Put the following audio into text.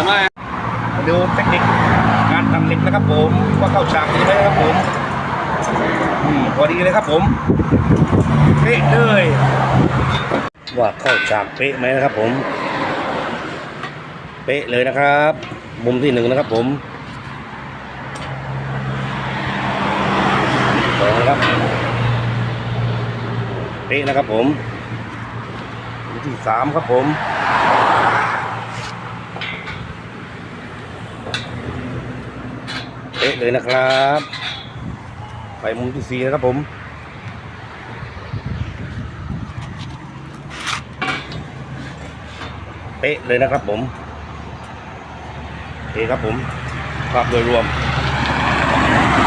แต่ว่าดูเทคนิคการทำเหล็กนะครับผมว่าเข้าฉากดีไหมนะครับผมอืมพอดีเลยครับผมเป๊ะเลยว่าเข้าฉากเป๊ะไหมนะครับผม เป๊ะเลยนะครับ มุมที่หนึ่งนะครับผมสองนะครับเป๊ะนะครับผมมุมที่สามครับผม เป๊ะเลยนะครับ ไปมุมที่สี่นะครับผมเป๊ะเลยนะครับผมโอเคครับผมภาพโดยรวม